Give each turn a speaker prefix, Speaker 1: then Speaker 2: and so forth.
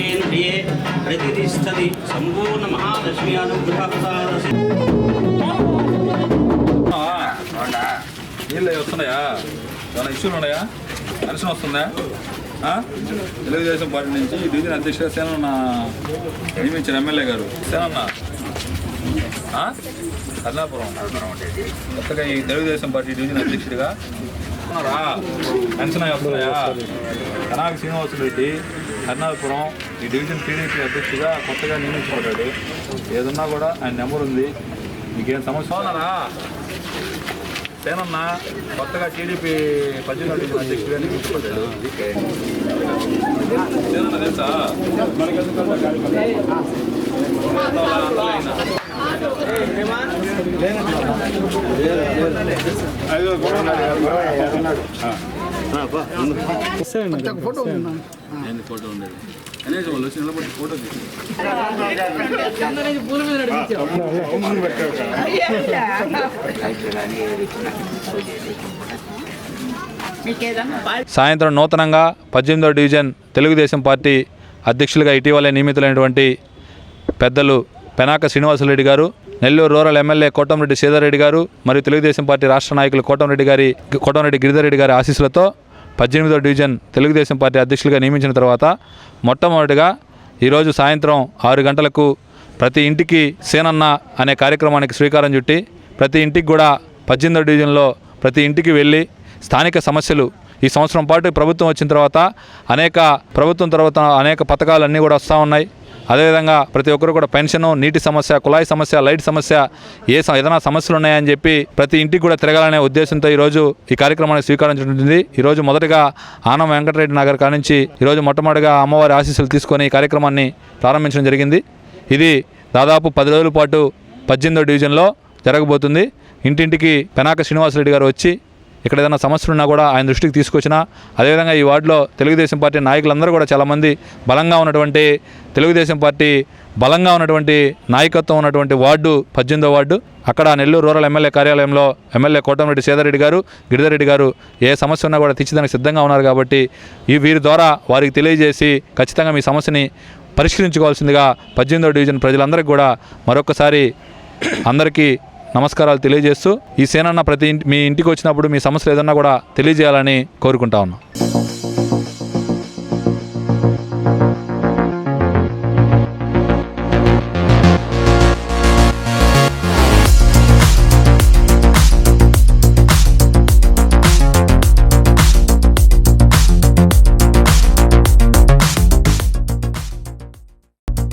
Speaker 1: ೇಂದ್ರಿಯೇ ಪ್ರತಿಷ್ಠತಿ ಸಂಪೂರ್ಣ ಮಹಾಲಕ್ಷ್ಮಿ ಅನುಗ್ರಹ
Speaker 2: నీళ్ళు వస్తున్నాయా? ఏమైనా ఇష్యూలు ఉన్నాయా? పెన్షన్ వస్తుందా? తెలుగుదేశం పార్టీ నుంచి ఈ డివిజన్ అధ్యక్షుడు సేనన్న నియమించారు ఎమ్మెల్యే గారు. సేనన్న. కర్ణాపురం. కొత్తగా ఈ తెలుగుదేశం పార్టీ డివిజన్ అధ్యక్షుడిగా. రా. పెన్షన్ వస్తున్నాయా? కనాక శ్రీనివాసరెడ్డి కర్ణాపురం ఈ డివిజన్ టీడీపీ అధ్యక్షుడిగా కొత్తగా నియమించబడ్డాడు. ఏదన్నా కూడా ఆయన నెంబర్ ఉంది. మీకేం సమస్య? ఉన్నారా సేనన్న కొత్తగా టీడీపీ పద్దెనిమిది డివిజన్ అధ్యక్షుడిగా నియమించబడ్డాడు సేనన్న తెలుసా ఫోటో ఉండేది? కనీసం వాళ్ళు వచ్చి నిలబడి ఫోటో తీసి. సాయంత్రం నూతనంగా పద్దెనిమిదవ డివిజన్ తెలుగుదేశం పార్టీ అధ్యక్షులుగా ఇటీవలే నియమితులైనటువంటి పెద్దలు పెనాక శ్రీనివాసరెడ్డి గారు నెల్లూరు రూరల్ ఎమ్మెల్యే కోటంరెడ్డి సీతారెడ్డి గారు మరియు తెలుగుదేశం పార్టీ రాష్ట్ర నాయకులు కోటంరెడ్డి గారి కోటంరెడ్డి గిరిధరెడ్డి గారి ఆశీస్సులతో పద్దెనిమిదో డివిజన్ తెలుగుదేశం పార్టీ అధ్యక్షులుగా నియమించిన తర్వాత మొట్టమొదటిగా ఈరోజు సాయంత్రం ఆరు గంటలకు ప్రతి ఇంటికి సేనన్న అనే కార్యక్రమానికి శ్రీకారం చుట్టి ప్రతి ఇంటికి కూడా పద్దెనిమిదవ డివిజన్లో ప్రతి ఇంటికి వెళ్ళి స్థానిక సమస్యలు ఈ సంవత్సరం పాటు ప్రభుత్వం వచ్చిన తర్వాత అనేక ప్రభుత్వం తర్వాత అనేక పథకాలన్నీ కూడా వస్తూ ఉన్నాయి. అదేవిధంగా ప్రతి ఒక్కరు కూడా పెన్షన్ నీటి సమస్య కుళాయి సమస్య లైట్ సమస్య ఏ స- ఏదైనా సమస్యలు ఉన్నాయని చెప్పి ప్రతి ఇంటికి కూడా తిరగాలనే ఉద్దేశంతో ఈరోజు ఈ కార్యక్రమాన్ని స్వీకరించబడింది. ఈరోజు మొదటగా ఆనం వెంకటరెడ్డి నగర్ కానించి ఈరోజు మొట్టమొదటిగా అమ్మవారి ఆశీస్సులు తీసుకొని ఈ కార్యక్రమాన్ని ప్రారంభించడం జరిగింది. ఇది దాదాపు పది రోజుల పాటు పద్దెనిమిదో డివిజన్లో జరగబోతుంది. ఇంటింటికి పెనాక శ్రీనివాసరెడ్డి గారు వచ్చి ఇక్కడ ఏదైనా సమస్యలు ఉన్నా కూడా ఆయన దృష్టికి తీసుకొచ్చినా అదేవిధంగా ఈ వార్డులో తెలుగుదేశం పార్టీ నాయకులందరూ కూడా చాలామంది బలంగా ఉన్నటువంటి తెలుగుదేశం పార్టీ బలంగా ఉన్నటువంటి నాయకత్వం ఉన్నటువంటి వార్డు పద్దెనిమిదో వార్డు అక్కడ నెల్లూరు రూరల్ ఎమ్మెల్యే కార్యాలయంలో ఎమ్మెల్యే కోటమిరెడ్డి సీదారెడ్డి గారు గిరిధరెడ్డి గారు ఏ సమస్య ఉన్నా కూడా తీర్చడానికి సిద్ధంగా ఉన్నారు కాబట్టి ఈ వీరి ద్వారా వారికి తెలియజేసి ఖచ్చితంగా మీ సమస్యని పరిష్కరించుకోవాల్సిందిగా పద్దెనిమిదో డివిజన్ ప్రజలందరికీ కూడా మరొకసారి అందరికీ నమస్కారాలు తెలియజేస్తూ ఈ సేనన్న ప్రతి మీ ఇంటికి వచ్చినప్పుడు మీ సమస్యలు ఏదన్నా కూడా తెలియజేయాలని కోరుకుంటా ఉన్నాం.